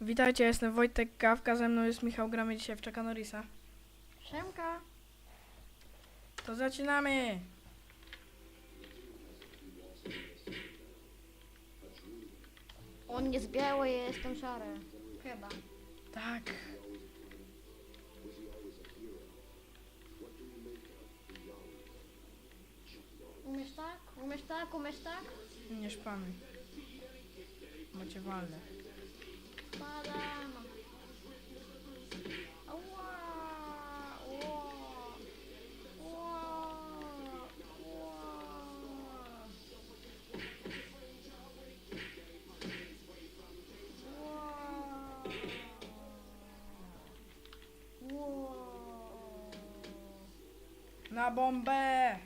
Witajcie, jestem Wojtek Kawka, ze mną jest Michał, gramy dzisiaj w Chucka Norrisa. Siemka. To zaczynamy! On jest biały, ja jestem szary. Chyba. Tak. Umiesz tak? Umiesz tak? Umiesz tak? Nie szpanuj. Bo cię walnę. Spadam. Ała. Ła. Ła. Ła. Ła. Ła. Na bombę!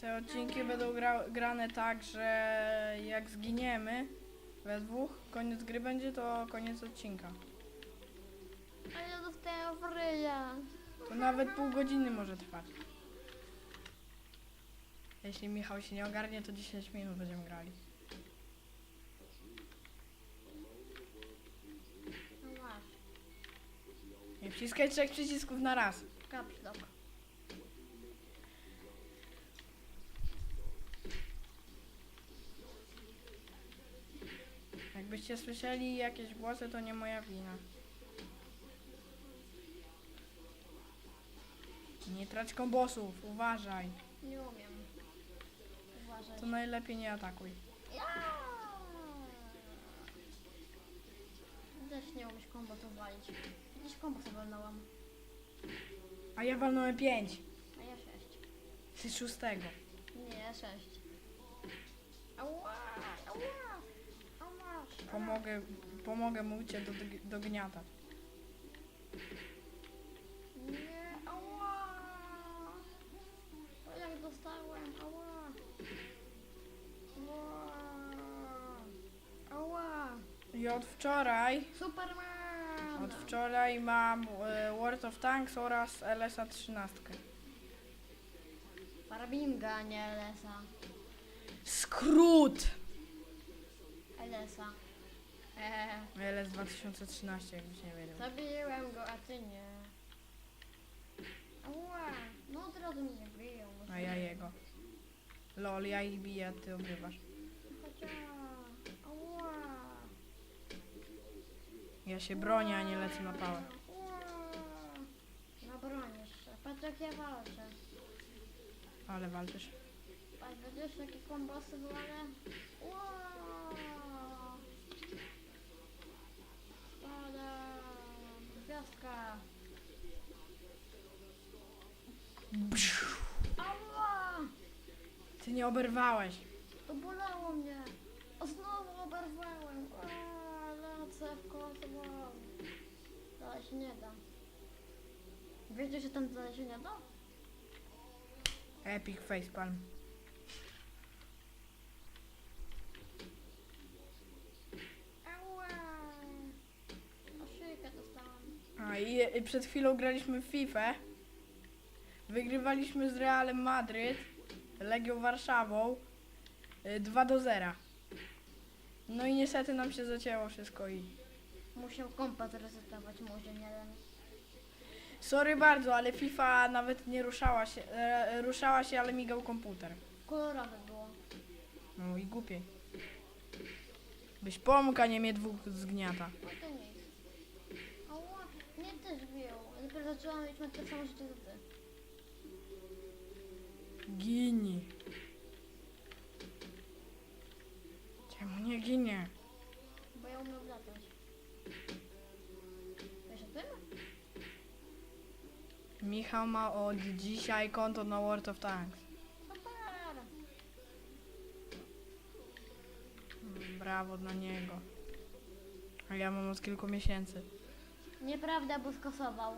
Te odcinki będą gra grane tak, że jak zginiemy we dwóch, koniec gry będzie, to koniec odcinka. A ja dostałem w ryja. To nawet pół godziny może trwać. Jeśli Michał się nie ogarnie, to 10 minut będziemy grali. No masz. Nie wciskaj trzech przycisków na raz. Caps lock. Jakbyście słyszeli jakieś głosy, to nie moja wina. Nie trać kombosów, uważaj. Nie umiem. Uważaj. To najlepiej nie atakuj. Ja! Też nie umiesz kombo to walić. Jakiś kombo sobie walnąłam. A ja walnąłem 5. A ja sześć. Ty szóstego. Nie, sześć. Ała! Ała! Pomogę, pomogę mu cię do, dogniatać. Nie, ała! O jak dostałem, ała! Ała! Ała! I od wczoraj, Superman! od wczoraj mam e, World of Tanks oraz LSA 13. Parabinga, nie Elesa. Skrót! Elesa. Eee, LS 2013, jakbyś nie wiedział. zabiłem go, a ty nie. Ała! No od razu mnie biją. A ja jego. Lol, ja ich biję, a ty. Chociaż... Ała! Ja się bronię, a nie lecę na pałę. Ała! Jeszcze. Patrz jak ja walczę. Ale walczysz. Patrz, widzisz jakie kombosy wolę? Ła! Gwiazdka. Ała! Ty nie oberwałeś. To bolało mnie. O, znowu oberwałem. A, lecę w kosmos. Dalej się nie da. Wiecie, że tam dalej się nie da? Epic facepalm. Ała! O, szyjkę dostałam. Przed chwilą graliśmy w FIFA. Wygrywaliśmy z Realem Madryt, Legią Warszawą y, 2 do 0. No i niestety nam się zacięło wszystko i... Musiał kompa zresetować, może nie wiem. Sorry bardzo, ale FIFA nawet nie ruszała się, e, ruszała się, ale migał komputer. Kolorowe było. No i głupiej. Byś pomógł, a nie mnie dwóch zgniata. No to nic. Ała, mnie też bił. Dopiero zaczęłam mieć tak samo życie co ty. Gini. Czemu nie ginie? Bo ja umiem latać. Wiesz o tym? Michał ma od dzisiaj konto na World of Tanks. Super! Brawo dla niego. A ja mam od kilku miesięcy. Nieprawda, bo skasował.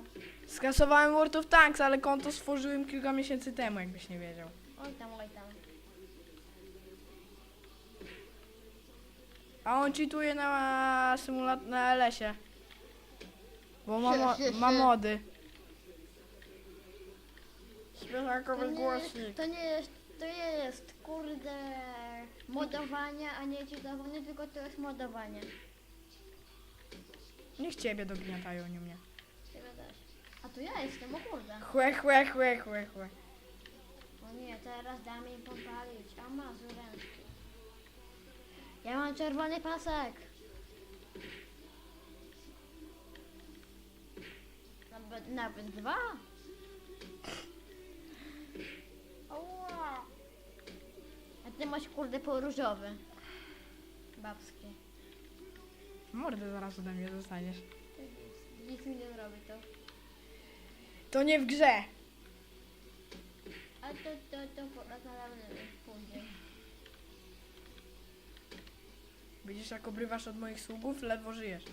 Skasowałem World of Tanks, ale konto stworzyłem kilka miesięcy temu, jakbyś nie wiedział. Oj tam, oj tam. A on cheatuje na symulat na LS-ie. Bo ma, mo- ma mody. To nie, głośnik. to nie jest, to nie jest, kurde, modowanie, a nie cheatowanie, tylko to jest modowanie. Niech ciebie dogniatają, nie mnie. Ciebie też. A tu ja jestem, o kurde. Chłe, chłe, chłe, chłe, chłe. O nie, teraz damy im popalić. A ma ręczki. Ja mam czerwony pasek. Nawet, nawet dwa. A ty masz kurde po różowy. Babski. Mordę zaraz ode mnie dostaniesz. Nic- Nic mi nie zrobi to. To nie w grze. A to, to, to po raz na pójdzie. Widzisz, jak obrywasz od moich sługów, ledwo żyjesz.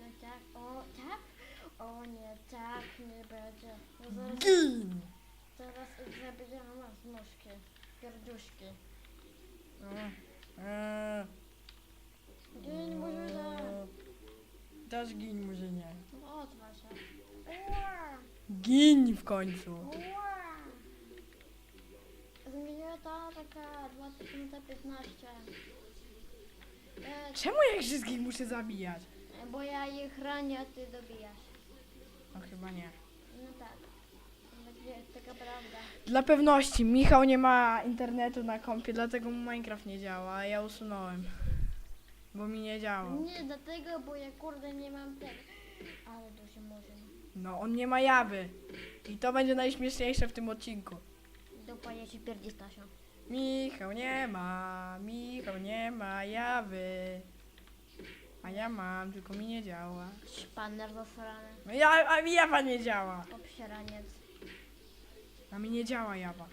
No tak, o tak? O nie, tak nie będzie. No zaraz, Gin! zaraz ich zabierzemy z nóżki. Pierdziuszki. Eee, Dzień Murzyna. Dasz gin, Murzynie. No się. Gin w końcu. ta taka 2015. E, Czemu ja ich wszystkich muszę zabijać? bo ja ich ranię, a ty dobijasz. No chyba nie. No tak. Będzie taka prawda. Dla pewności, Michał nie ma internetu na kompie, dlatego mu Minecraft nie działa, a ja usunąłem. Bo mi nie działał. Nie dlatego, bo ja kurde nie mam tego. Ale duży murzyn. No, on nie ma jawy. I to będzie najśmieszniejsze w tym odcinku. Dupa nie ci pierdzi Stasio. Michał nie ma, Michał nie ma jawy. A ja mam, tylko mi nie działa. Szpaner zasrany. No ja, a mi jawa nie działa. Obsieraniec. A mi nie działa jawa.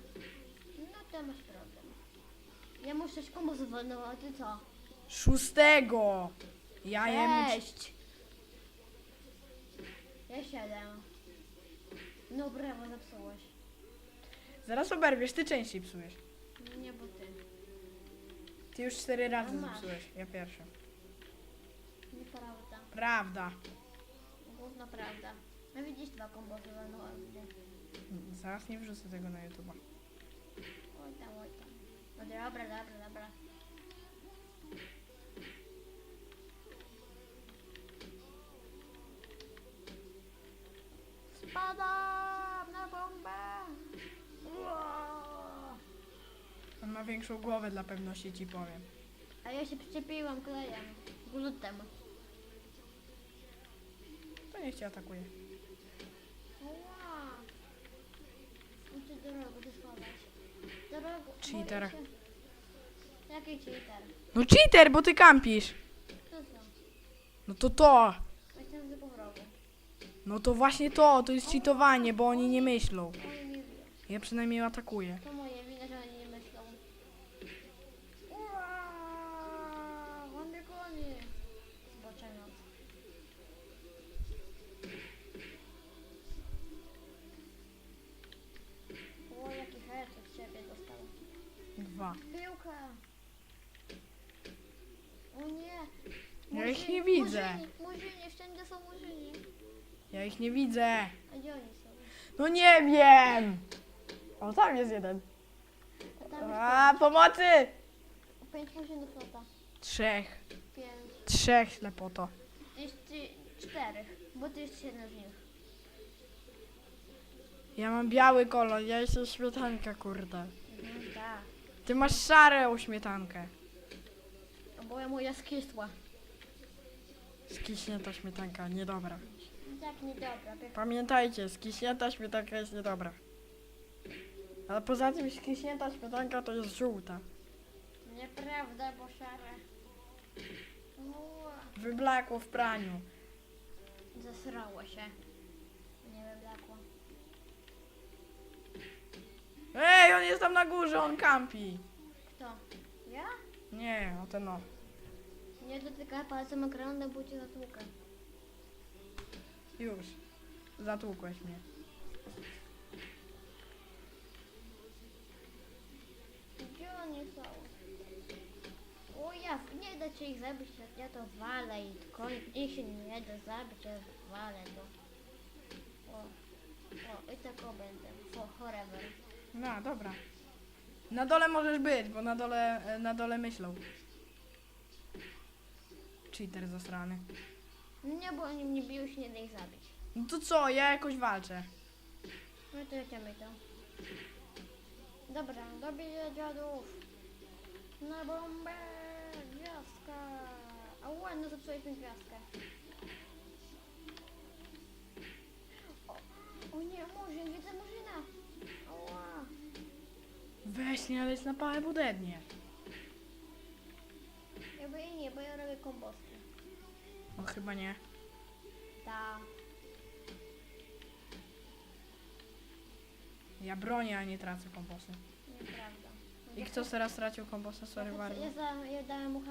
No to masz problem. Ja muszę szkołę zawodową, a ty co? Szóstego. Ja jem. Sześć. Ja siedem. No brawo, zepsułeś. Zaraz oberwiesz, ty częściej psujesz. Nie, bo ty. Ty już cztery razy masz. zepsułeś, ja pierwszy. Nieprawda. Prawda. Gówno prawda. No widzisz dwa kombosy no? Zaraz nie wrzucę tego na YouTube'a. Oj tam, oj tam. No dobra, dobra, dobra. Spadam na bombę! Ua! On ma większą głowę dla pewności ci powiem. A ja się przyczepiłam klejem. Glutem. To niech cię atakuje. Ła! I ty drogo, ty schować. Drogo. Cheater. boję się. Jaki cheater? No cheater, bo ty kampisz. To co? No to to. No to właśnie to, to jest cheatowanie, bo oni nie myślą. Ja przynajmniej atakuję. To moje wina, że oni nie myślą. Ua! On mnie goni. Zboczeniec. O, jaki hejt od ciebie dostał. Dwa. Piłka! O nie! Ja ich nie widzę. Murzyni, murzyni, wszędzie są murzyni. Ja ich nie widzę. A gdzie oni są? No nie wiem. O, tam jest jeden. A tam A, pomocy! pięć murzynów lata. Trzech. Pięć. Trzech ślepoto. Jest ty, czterech, bo ty jest jeden z nich. Ja mam biały kolor, ja jestem śmietanka, kurde. Mhm, tak. Ty masz szarą śmietankę. Bo ja moja skisła. Skiśnięta śmietanka, niedobra. Tak niedobra. By... Pamiętajcie, skiśnięta śmietanka jest niedobra. Ale poza tym skiśnięta śmietanka to jest żółta. Nieprawda, bo szare. Ua, Wyblakło w praniu. Zesrało się. Nie wyblakło. Ej, on jest tam na górze, on kampi. Kto? Ja? Nie, o ten no. Nie dotykaj palcem ekranu, bo cię zatłukę. Już. Zatłukłeś mnie. Gdzie oni są? O ja, nie da się ich zabić, ja to walę i koniec. Ich się nie da zabić, ja walę to. O, o i tak o będę, for forever. No, dobra. Na dole możesz być, bo na dole, na dole myślą. Cheater zasrany. Nie, bo oni mnie biją się nie da ich zabić. No to co, ja jakoś walczę. No to jedziemy to. Dobra, dobiję dziadów. Na bombę! Gwiazdka! A ładno zepsułeś mi gwiazdkę. O, o nie, murzyn, widzę murzyna! Ała! Weź nie leć na pałę budednie. Jakby i nie, bo ja robię komboski. No chyba nie. Ta. Ja bronię, a nie tracę komposy. Nieprawda. I kto teraz stracił komposa? Sorry ja, bardzo. ja, za, ja dałem mu.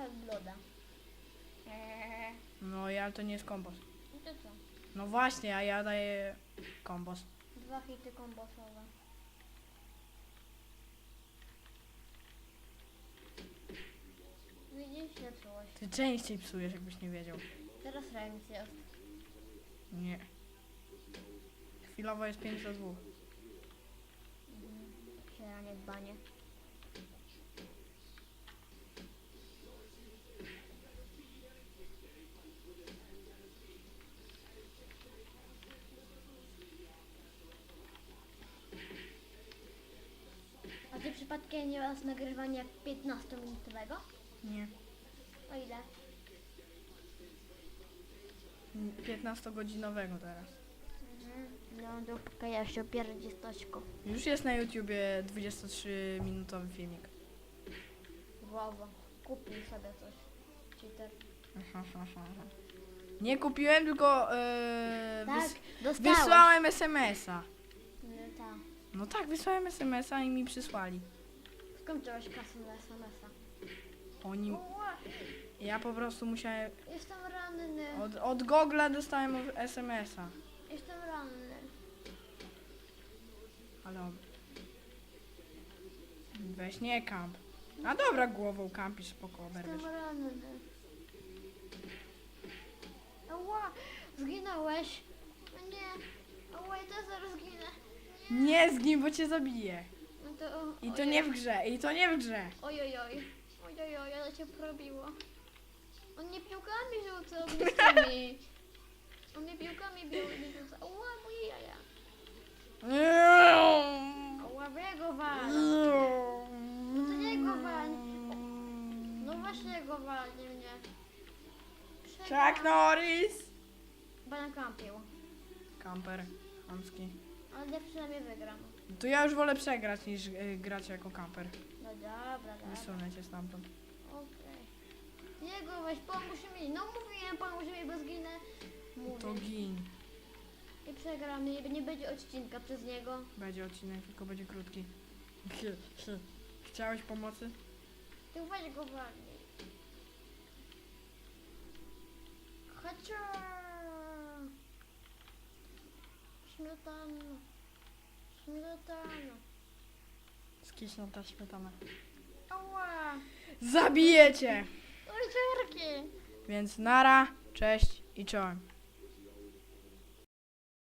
Eee. No ja to nie jest kombos. No to co? No właśnie, a ja daję kombos. Dwa hity kombosowe. Widzisz. Ty częściej psujesz, jakbyś nie wiedział. Teraz remis jest. Nie. Chwilowo jest 5 do 2. Mhm. Się nie dbanie. A ty przypadkiem nie masz nagrywania 15-minutowego? Nie. O ile? 15-godzinowego teraz. Mhm. No dopóki ja się pierdzi stoczką. Już jest na YouTubie 23-minutowy filmik. Głowa. Kupił sobie coś. Cheater. Nie kupiłem, tylko yy, Tak, wys dostałeś. wysłałem SMS-a. No tak. No tak, wysłałem SMS-a i mi przysłali. Skończyłeś kasę na SMS-a. Oni, ja po prostu musiałem, Jestem ranny. od, od Google'a dostałem SMS-a. Jestem ranny. Ale. Weź nie kamp. A dobra, głową kampisz, spoko, oberwiesz. Jestem ranny. Ała, zginąłeś. O Nie. Ała, ja też zaraz zginę. Nie zgin, bo cię zabiję. No to, I to nie w grze, i to nie w grze. Oj, oj, oj. Oj, oj, oj, ale cię porobiło. On mnie piłkami rzucał bliskimi. On mnie piłkami bił i rzucał. Ała, moje jaja. Ała, jego wal. No to nie go wal. No właśnie go walnie mnie. Przegrał. Chuck Norris! Będę kampił. Kamper, chamski. Ale ja przynajmniej wygram. To ja już wolę przegrać niż y, grać jako kamper. No dobra, dobra. Wysunę cię stamtąd. Jego weź, pomóż mi. No mówiłem, pomóż mi, bo zginę. To Mówię. gin. I przegram, nie, nie będzie odcinka przez niego. Będzie odcinek, tylko będzie krótki. Chciałeś pomocy? Ty weź go walnij. Hacia! Śmietana. Śmietana. Skiśną ta śmietana. Ała! Zabijecie! Więc nara, cześć i czołem.